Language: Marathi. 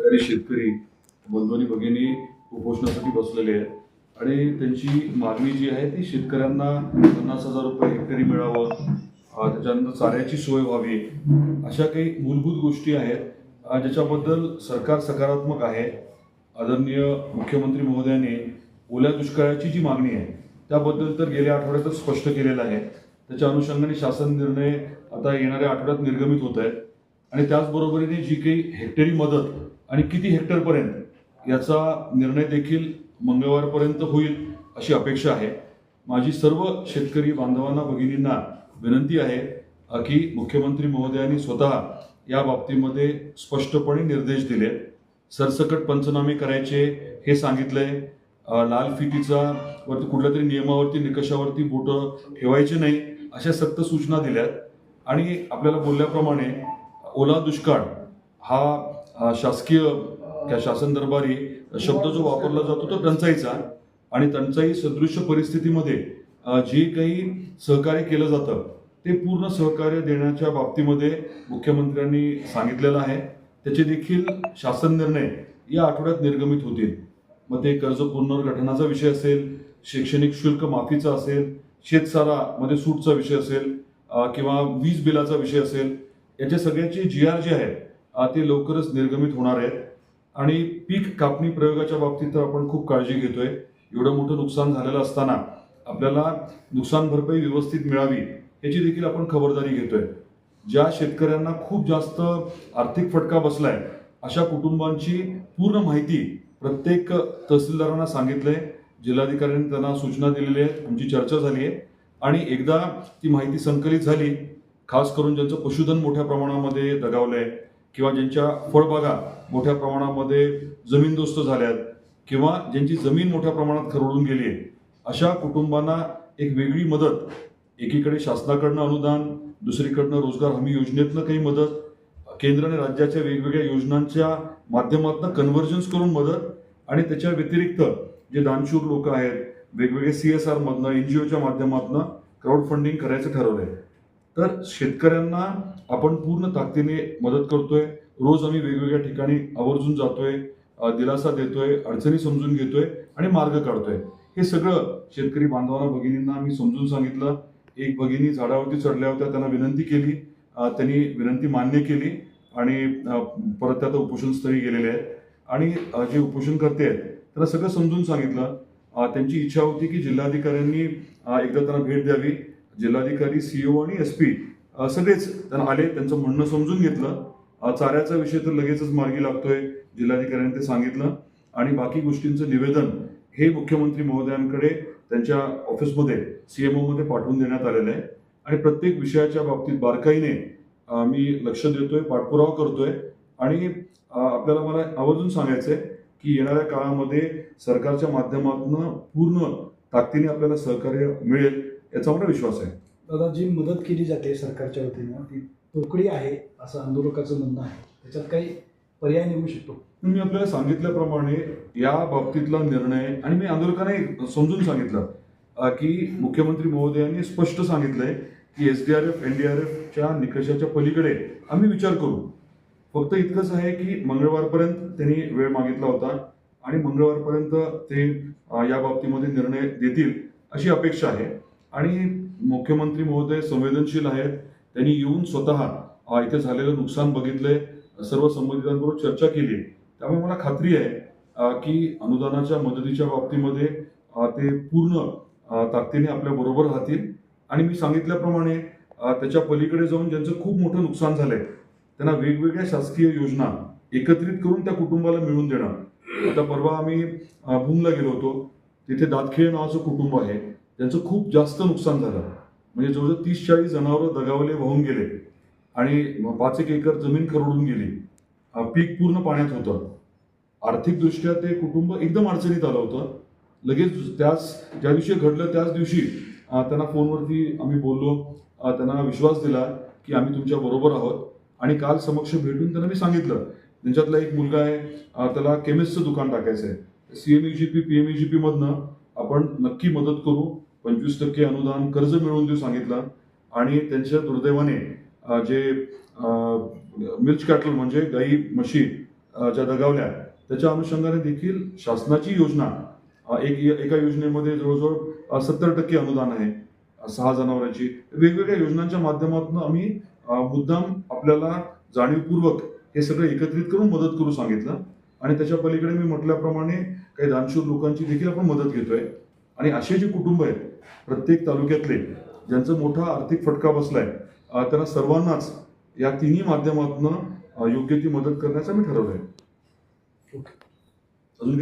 सहकारी शेतकरी बंधूंनी भगिनी उपोषणासाठी बसलेले आहेत. आणि त्यांची मागणी जी आहे ती शेतकऱ्यांना पन्नास हजार रुपये हेक्टरी मिळावं त्याच्यानंतर चाऱ्याची सोय व्हावी अशा काही मूलभूत गोष्टी आहेत ज्याच्याबद्दल सरकार सकारात्मक आहे. आदरणीय मुख्यमंत्री महोदयांनी ओल्या दुष्काळाची जी मागणी आहे त्याबद्दल तर गेल्या आठवड्यातच स्पष्ट केलेलं आहे. त्याच्या अनुषंगाने शासन निर्णय आता येणाऱ्या आठवड्यात निर्गमित होत आहेत आणि त्याचबरोबरीने जी काही हेक्टरी मदत आणि किती हेक्टरपर्यंत? याचा निर्णय देखील मंगळवारपर्यंत होईल अशी अपेक्षा आहे. माझी सर्व शेतकरी बांधवांना भगिनींना विनंती आहे की मुख्यमंत्री महोदयांनी स्वतः या बाबतीमध्ये स्पष्टपणे निर्देश दिले सरसकट पंचनामे करायचे हे सांगितलंय. लाल फितीचा वरती कुठल्या तरी नियमावरती निकषावरती बोटं ठेवायचे नाही अशा सक्त सूचना दिल्यात. आणि आपल्याला बोलल्याप्रमाणे ओला दुष्काळ हा शासकीय किंवा शासन दरबारी शब्द जो वापरला जातो तो टंचाईचा आणि टंचाई सदृश परिस्थितीमध्ये जे काही सहकार्य केलं जातं ते पूर्ण सहकार्य देण्याच्या बाबतीमध्ये मुख्यमंत्र्यांनी सांगितलेलं आहे. त्याचे देखील शासन निर्णय या आठवड्यात निर्गमित होतील. मग ते कर्ज पुनर्गठनाचा विषय असेल शैक्षणिक शुल्क माफीचा असेल शेतसारामध्ये सूटचा विषय असेल किंवा वीज बिलाचा विषय असेल याचे सगळ्याचे जी आर जे आहेत ते लवकरच निर्गमित होणार आहेत. आणि पीक कापणी प्रयोगाच्या बाबतीत तर आपण खूप काळजी घेतोय. एवढं मोठं नुकसान झालेलं असताना आपल्याला नुकसान भरपाई व्यवस्थित मिळावी याची देखील आपण खबरदारी घेतोय. ज्या शेतकऱ्यांना खूप जास्त आर्थिक फटका बसलाय अशा कुटुंबांची पूर्ण माहिती प्रत्येक तहसीलदारांना सांगितलंय. जिल्हाधिकाऱ्यांनी त्यांना सूचना दिलेल्या आहेत आमची चर्चा झाली आहे. आणि एकदा ती माहिती संकलित झाली खास करून ज्यांचं पशुधन मोठ्या प्रमाणामध्ये दगावलंय किंवा ज्यांच्या फळबागा मोठ्या प्रमाणामध्ये जमीनदोस्त झाल्यात किंवा ज्यांची जमीन मोठ्या प्रमाणात खरडून गेली आहे अशा कुटुंबांना एक वेगळी मदत. एकीकडे शासनाकडनं अनुदान दुसरीकडनं रोजगार हमी योजनेतनं काही मदत. केंद्र आणि राज्याच्या वेगवेगळ्या योजनांच्या माध्यमातून कन्व्हर्जन्स करून मदत. आणि त्याच्या व्यतिरिक्त जे दानशूर लोक आहेत वेगवेगळे सी एस आरमधनं एन जी ओच्या माध्यमातून क्राऊड फंडिंग करायचं आहे तर शेतकऱ्यांना आपण पूर्ण ताकदीने मदत करतोय. रोज आम्ही वेगवेगळ्या ठिकाणी आवर्जून जातोय दिलासा देतोय अडचणी समजून घेतोय आणि मार्ग काढतोय. हे सगळं शेतकरी बांधवांना भगिनींना आम्ही समजून सांगितलं. एक भगिनी झाडावरती चढल्या होत्या त्यांना विनंती केली. त्यांनी विनंती मान्य केली आणि परत त्या उपोषण उपोषणस्थळी गेलेले आहेत. आणि जे उपोषण करते आहेत त्यांना सगळं समजून सांगितलं. त्यांची इच्छा होती की जिल्हाधिकाऱ्यांनी एकदा त्यांना भेट द्यावी. जिल्हाधिकारी सीओ आणि एस पी सगळेच त्यांना आले त्यांचं म्हणणं समजून घेतलं. चाऱ्याचा विषय तर लगेचच मार्गी लागतोय जिल्हाधिकाऱ्यांनी ते सांगितलं. आणि बाकी गोष्टींचं निवेदन हे मुख्यमंत्री महोदयांकडे त्यांच्या ऑफिसमध्ये सीएमओ मध्ये पाठवून देण्यात आलेलं आहे. आणि प्रत्येक विषयाच्या बाबतीत बारकाईने मी लक्ष देतोय पाठपुरावा करतोय. आणि आपल्याला मला आवर्जून सांगायचंय की येणाऱ्या काळामध्ये सरकारच्या माध्यमातून पूर्ण ताकदीने आपल्याला सहकार्य मिळेल. याचा मला विश्वास आहे. दादा जी मदत केली जाते सरकारच्या वतीनं ती तोकडी आहे असं आंदोलकाचं म्हणणं आहे. त्याच्यात काही पर्याय निघू शकतो? मी आपल्याला सांगितल्याप्रमाणे या बाबतीतला निर्णय आणि मी आंदोलकांना समजून सांगितलं की मुख्यमंत्री महोदयांनी स्पष्ट सांगितलंय की S D R F N D R एफच्या निकषाच्या पलीकडे आम्ही विचार करू. फक्त इतकंच आहे की मंगळवारपर्यंत त्यांनी वेळ मागितला होता आणि मंगळवारपर्यंत ते या बाबतीमध्ये निर्णय देतील अशी अपेक्षा आहे. आणि मुख्यमंत्री महोदय संवेदनशील आहेत. त्यांनी येऊन स्वतः इथे झालेलं नुकसान बघितलंय. सर्व संबंधितांबरोबर चर्चा केली त्यामुळे मला खात्री आहे की अनुदानाच्या मदतीच्या बाबतीमध्ये ते पूर्ण ताकदीने आपल्या बरोबर राहतील. आणि मी सांगितल्याप्रमाणे त्याच्या पलीकडे जाऊन ज्यांचं खूप मोठं नुकसान झालंय त्यांना वेगवेगळ्या शासकीय योजना एकत्रित करून त्या कुटुंबाला मिळवून देणं आता परवा आम्ही भूमला गेलो होतो. तिथे दातखेळ नावाचं कुटुंब आहे. त्यांचं खूप जास्त नुकसान झालं. म्हणजे जवळजवळ तीस चाळीस जनावरं दगावले वाहून गेले. आणि पाच एक एकर जमीन खरडून गेली. पीक पूर्ण पाण्यात होतं. आर्थिकदृष्ट्या ते कुटुंब एकदम अडचणीत आलं होतं. लगेच त्याच ज्या दिवशी घडलं त्याच दिवशी त्यांना फोनवरती आम्ही बोललो. त्यांना विश्वास दिला की आम्ही तुमच्या बरोबर आहोत. आणि काल समक्ष भेटून त्यांना मी सांगितलं. त्यांच्यातला एक मुलगा आहे त्याला केमिस्टचं दुकान टाकायचं आहे सीएमईजीपी जी पीमधनं आपण नक्की मदत करू. पंचवीस टक्के अनुदान कर्ज मिळवून देऊ सांगितलं. आणि त्यांच्या दुर्दैवाने जे मिल्च कॅटल म्हणजे गाई म्हशी ज्या दगावल्या त्याच्या अनुषंगाने देखील शासनाची योजना एक एका योजनेमध्ये जवळजवळ सत्तर टक्के अनुदान आहे सहा जनावरांची. वेगवेगळ्या योजनांच्या माध्यमातून आम्ही मुद्दाम आपल्याला जाणीवपूर्वक हे सगळं एकत्रित करून मदत करू सांगितलं. आणि त्याच्या पलीकडे मी म्हटल्याप्रमाणे काही दानशूर लोकांची देखील आपण मदत घेतोय. आणि असे जे कुटुंब आहेत प्रत्येक तालुक्यातले ज्यांचा मोठा आर्थिक फटका बसलाय त्यांना सर्वांनाच या तिन्ही माध्यमातून योग्य ती मदत करण्याचं मी ठरवलंय. ओके. अजून